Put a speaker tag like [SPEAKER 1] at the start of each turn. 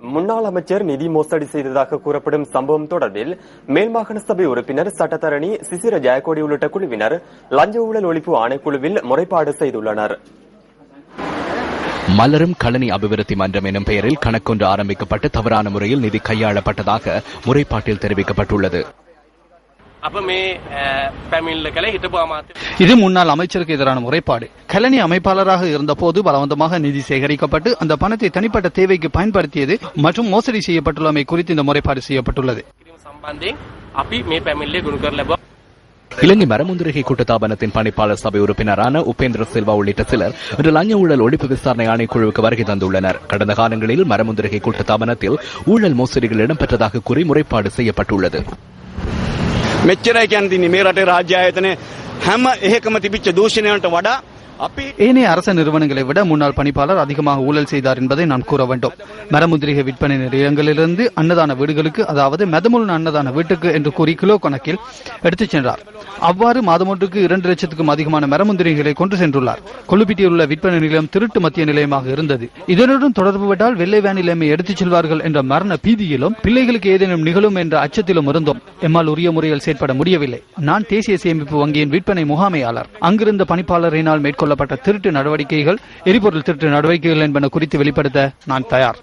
[SPEAKER 1] முன்னாள் அமைச்சர் நிதி மோசடி செய்ததாக கூறப்படும் சம்பவம் தொடர்பில் மேல்மாகாண சபை உறுப்பினர் சட்டத்தரணி சிசிர ஜெயக்கோடி உள்ளிட்ட குழுவினர் லஞ்ச ஊழல் ஒழிப்பு ஆணைக்குழுவில் முறைப்பாடு செய்துள்ளனர்.
[SPEAKER 2] மலரும் களனி அபிவிருத்தி மன்றம் எனும் பெயரில் கணக்கொன்று ஆரம்பிக்கப்பட்டு தவறான முறையில் நிதி கையாளப்பட்டதாக முறைப்பாட்டில் தெரிவிக்கப்பட்டுள்ளது.
[SPEAKER 3] அப்ப தமிழ்களை
[SPEAKER 4] இது முன்னாள் அமைச்சருக்கு எதிரான முறைப்பாடு. கலனி அமைப்பாளராக இருந்தபோது பலவந்தமாக நிதி சேகரிக்கப்பட்டு அந்த பணத்தை தனிப்பட்ட தேவைக்கு பயன்படுத்தியது மற்றும் மோசடி செய்யப்பட்டுள்ளமை குறித்து இந்த முறைப்பாடு செய்யப்பட்டுள்ளது.
[SPEAKER 2] இலங்கை மரமுந்திரிகை கூட்டுத்தாபனத்தின் பணிப்பாளர் சபை உறுப்பினரான உபேந்திர சில்வா உள்ளிட்ட சிலர் இன்று லஞ்ச ஊழல் ஒழிப்பு விசாரணை ஆணைக்குழுவுக்கு வருகை தந்துள்ளனர். கடந்த காலங்களில் மரமுந்திரிகை கூட்டத்தாபனத்தில் ஊழல் மோசடிகள் இடம்பெற்றதாக கூறி முறைப்பாடு செய்யப்பட்டுள்ளது.
[SPEAKER 5] මෙච්චරයි කියන්න තින්නේ මේ රටේ රාජ්‍ය ආයතන හැම එහෙකම තිබිච්ච දූෂණයන්ට වඩා අපි
[SPEAKER 4] ஏனைய அரச நிறுவனங்களை விட முன்னாள் பணிப்பாளர் அதிகமாக ஊழல் செய்தார் என்பதை நான் கூற வேண்டும். மரமுந்திரிகை விற்பனை நிலையங்களிலிருந்து அன்னதான வீடுகளுக்கு அதாவது மெதமுல் அன்னதான வீட்டுக்கு என்று கூறி கிலோ கணக்கில் எடுத்துச் சென்றார். அவ்வாறு மாதமொன்றுக்கு இரண்டு லட்சத்துக்கும் அதிகமான மரமுந்திரிகளை கொண்டு சென்றுள்ளார். கொள்ளுப்பிட்டியில் உள்ள விற்பனை நிலையம் திருட்டு மத்திய நிலையமாக இருந்தது. இதனுடன் தொடர்பு விட்டால் வெள்ளை வேன் எம்மை எடுத்துச் செல்வார்கள் என்ற மரண பீதியிலும் பிள்ளைகளுக்கு ஏதேனும் நிகழும் என்ற அச்சத்திலும் இருந்தோம். எம்மால் உரிய முறையில் செயற்பட முடியவில்லை. நான் தேசிய சேமிப்பு வங்கியின் விற்பனை முகாமையாளர். அங்கிருந்த பணிப்பாளரினால் மேற்கொள்ளப்பட்ட திருட்டு நடவடிக்கைகள் எரிபொருள் திருட்டு நடவடிக்கைகள் என்பன குறித்து வெளிப்படுத்த நான் தயார்.